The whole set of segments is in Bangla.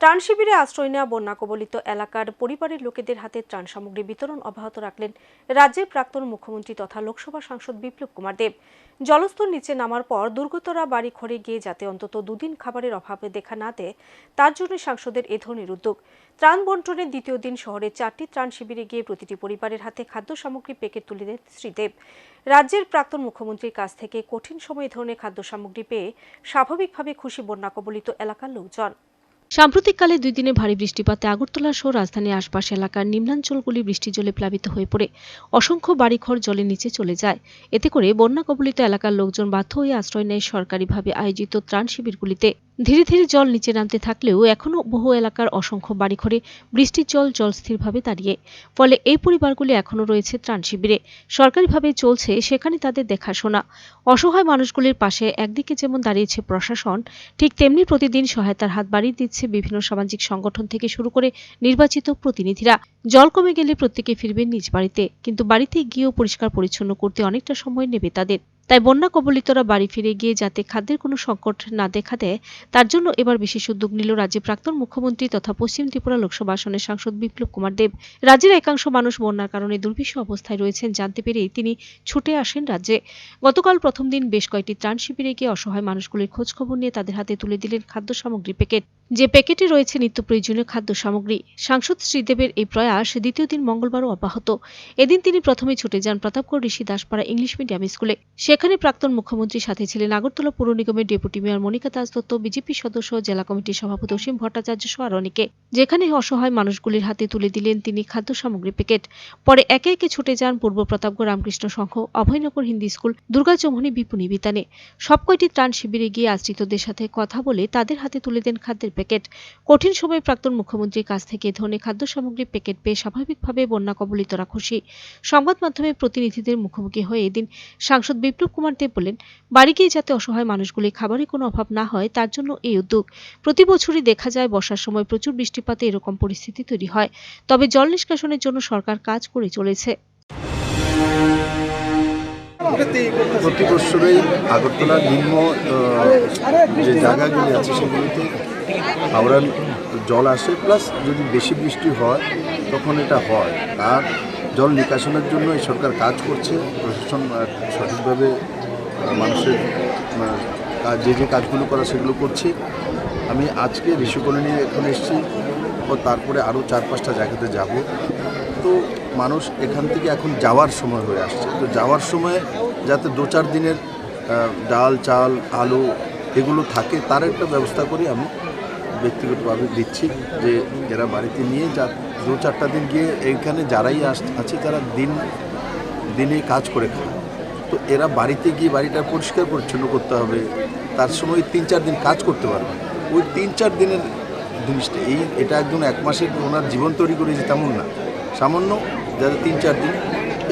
ত্রাণ শিবিরে আশ্রয় নেওয়া বন্যা কবলিত এলাকার পরিবারের লোকেদের হাতে ত্রাণ সামগ্রী বিতরণ অব্যাহত রাখলেন রাজ্যের প্রাক্তন মুখ্যমন্ত্রী তথা লোকসভা সাংসদ বিপ্লব কুমার দেব। জলস্তর নিচে নামার পর দুর্গতরা বাড়ি ঘরে গিয়ে যাতে অন্তত দুদিন খাবারের অভাবে দেখা না দেয়, তার জন্য সাংসদের এ ধরনের উদ্যোগ। ত্রাণ বন্টনের দ্বিতীয় দিন শহরে চারটি ত্রাণ শিবিরে গিয়ে প্রতিটি পরিবারের হাতে খাদ্য সামগ্রী প্যাকেট তুলে দেন শ্রীদেব রাজ্যের প্রাক্তন মুখ্যমন্ত্রীর কাছ থেকে কঠিন সময়ে ধরনের খাদ্য সামগ্রী পেয়ে স্বাভাবিকভাবে খুশি বন্যা কবলিত এলাকার লোকজন। সাম্প্রতিককালে দুই দিনে ভারী বৃষ্টিপাতে আগরতলা সহ রাজধানীর আশপাশ এলাকার নিম্নাঞ্চলগুলি বৃষ্টি জলে প্লাবিত হয়ে পড়ে। অসংখ্য বাড়িঘর জলের নিচে চলে যায়। এতে করে বন্যা কবলিত এলাকার লোকজন বাধ্য হয়ে আশ্রয় নেয় সরকারিভাবে আয়োজিত ত্রাণ শিবিরগুলিতে। ধীরে ধীরে জল নিচে নামতে থাকলেও এখনও বহু এলাকার অসংখ্য বাড়িঘরে বৃষ্টির জল জলস্থিরভাবে দাঁড়িয়ে। ফলে এই পরিবারগুলি এখনও রয়েছে ত্রাণ শিবিরে। সরকারিভাবে চলছে সেখানে তাদের দেখাশোনা। অসহায় মানুষগুলির পাশে একদিকে যেমন দাঁড়িয়েছে প্রশাসন, ঠিক তেমনি প্রতিদিন সহায়তার হাত বাড়িয়ে দিচ্ছে বিভিন্ন সামাজিক সংগঠন থেকে শুরু করে নির্বাচিত প্রতিনিধিরা। জল কমে গেলে প্রত্যেকে ফিরবেন নিজ বাড়িতে, কিন্তু বাড়িতে গিয়েও পরিষ্কার পরিচ্ছন্ন করতে অনেকটা সময় নেবে তাদের। তাই বন্যা কবলিতরা বাড়ি ফিরে গিয়ে যাতে খাদ্যের কোনো সংকট না দেখা দেয়, তার জন্য এবার বিশেষ উদ্যোগ নিল রাজ্যের প্রাক্তন মুখ্যমন্ত্রী তথা পশ্চিম ত্রিপুরা লোকসভা আসনের সাংসদ বিপ্লব কুমার দেব। রাজ্যের একাংশ মানুষ বন্যার কারণে দুর্বিষহ অবস্থায় রয়েছেন জানতে পেরেই তিনি ছুটে আসেন রাজ্যে। গতকাল প্রথম দিন বেশ কয়েকটি ত্রাণ শিবিরে গিয়ে অসহায় মানুষগুলির খোঁজ খবর নিয়ে তাদের হাতে তুলে দিলেন খাদ্য সামগ্রী প্যাকেট। যে প্যাকেটে রয়েছে নিত্য প্রয়োজনীয় খাদ্য সামগ্রী, সাংসদ শ্রীদেবের এই প্রয়াস দ্বিতীয় দিন মঙ্গলবারও অব্যাহত। এদিন তিনি প্রথমে ছুটে যান প্রতাপগড় ঋষি দাসপাড়া ইংলিশ মিডিয়াম স্কুলে। সেখানে প্রাক্তন মুখ্যমন্ত্রীর সাথে ছিলেন আগরতলা পৌর নিগমের deputy mayor Monika Das Datta, BJP সদস্য, জেলা কমিটির সভাপতি অসীম ভট্টাচার্য সহ আর অনেকে। যেখানে অসহায় মানুষগুলির হাতে তুলে দিলেন তিনি খাদ্য সামগ্রী প্যাকেট। পরে একে একে ছুটে যান পূর্ব প্রতাপগড় রামকৃষ্ণ সংঘ, অভয়নগর হিন্দি স্কুল, দুর্গা চৌমনি বিপণী বিতানে। সব কয়টি ত্রাণ শিবিরে গিয়ে আশ্রিতদের সাথে কথা বলে তাদের হাতে তুলে দেন খাদ্যের প্যাকেট। কঠিন সময়ে প্রাক্তন মুখ্যমন্ত্রীর কাছ থেকে ধনে খাদ্য সামগ্রীর প্যাকেট পেয়ে স্বাভাবিকভাবে বন্যা কবলিতরা খুশি। সংবাদ মাধ্যমে প্রতিনিধিদের মুখোমুখি হয়ে এদিন সাংসদ বিপ্লব কুমার দেব বলেন, বাড়ি গিয়ে যাতে অসহায় মানুষগুলি খাবারের কোনো অভাব না হয়, তার জন্য এই উদ্যোগ। প্রতি বছরই দেখা যায় বর্ষার সময় প্রচুর বৃষ্টিপাতে এরকম পরিস্থিতি তৈরি হয়। তবে জল নিষ্কাশনের জন্য সরকার কাজ করে চলেছে। প্রতি বছরই আগরতলার নিম্ন যে জায়গাগুলি আছে সেগুলিতে হাওড়ার জল আসে, প্লাস যদি বেশি বৃষ্টি হয়, তখন এটা হয়। আর জল নিকাশনের জন্য এই সরকার কাজ করছে, প্রশাসন সঠিকভাবে মানুষের যে যে কাজগুলো করা সেগুলো করছি। আমি আজকে ঋষিকলোনি এখানে এসেছি ও তারপরে আরও চার পাঁচটা জায়গাতে যাব। তো মানুষ এখান থেকে এখন যাওয়ার সময় হয়ে আসছে। তো যাওয়ার সময় যাতে দু চার দিনের ডাল, চাল, আলু এগুলো থাকে, তার একটা ব্যবস্থা করি আমি। ব্যক্তিগতভাবে দিচ্ছি যে এরা বাড়িতে নিয়ে যা, দু চারটা দিন গিয়ে এইখানে যারাই আস, আছে তারা দিন, দিনে কাজ করে খায় তো এরা বাড়িতে গিয়ে বাড়িটা পরিষ্কার পরিচ্ছন্ন করতে হবে। তার সময় তিন চার দিন কাজ করতে পারবে। ওই তিন চার দিনের জিনিসটা, এই এটা একদম এক মাসের ওনার জীবন তৈরি করেছে তেমন না। সামান্য যাদের তিন চার দিন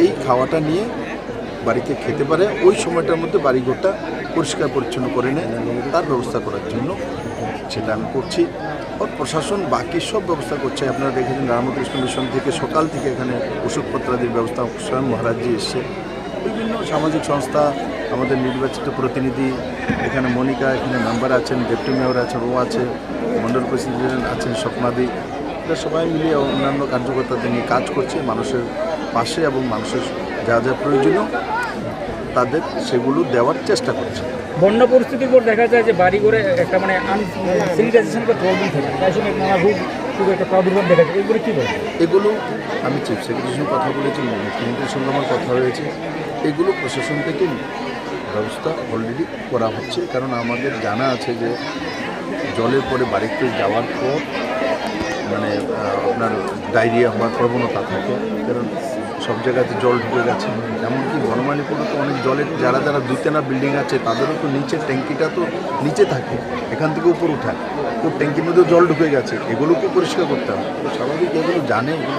এই খাওয়াটা নিয়ে বাড়িতে খেতে পারে, ওই সময়টার মধ্যে বাড়িঘরটা পরিষ্কার পরিচ্ছন্ন করে নেয়, তার ব্যবস্থা করার জন্য সেটা আমি করছি। আর প্রশাসন বাকি সব ব্যবস্থা করছে। আপনারা দেখেছেন রামকৃষ্ণ মিশন থেকে সকাল থেকে এখানে ওষুধপত্রাদির ব্যবস্থা, স্বয়ং মহারাজজি এসছে। সামাজিক সংস্থা আমাদের নির্বাচিত প্রতিনিধি এখানে মনিকা এখানে মেম্বার আছেন ডেপুটি মেয়র আছেন ও আছে মন্ডল প্রেসিডেন্ট আছেন স্বপ্নাদি। এরা সবাই মিলিয়ে অন্যান্য কার্যকর্তাদের নিয়ে কাজ করছে মানুষের পাশে এবং মানুষের যা যা প্রয়োজনীয় তাদের সেগুলো দেওয়ার চেষ্টা করছে। বন্যা পরিস্থিতির পর দেখা যায় যে বাড়ি করে একটা মানে আনসিনিটাইজেশন বা প্রবলেম থাকে। তাই সঙ্গে নানা রোগ একটা প্রাদুর্ভাব দেখা যায়। এগুলো কী এগুলো আমি চিফ সেক্রেটারির সঙ্গে কথা বলেছি মুখ্যমন্ত্রীর সঙ্গে আমার কথা হয়েছে। এগুলো প্রশাসন থেকে ব্যবস্থা অলরেডি করা হচ্ছে, কারণ আমাদের জানা আছে যে জলের পরে বাড়িতে যাওয়ার পর মানে আপনার ডায়রিয়া হওয়ার প্রবণতা থাকে, কারণ সব জায়গাতে জল ঢুকে গেছে। এমনকি বনমালীপুরে তো অনেক জলের যারা যারা দুতেনা বিল্ডিং আছে, তাদেরও তো নিচের ট্যাঙ্কিটা তো নিচে থাকে, এখান থেকে উপর উঠায় তো ট্যাঙ্কির মধ্যেও জল ঢুকে গেছে, এগুলোকে পরিষ্কার করতে হবে। স্বাভাবিক, এগুলো জানে, এগুলো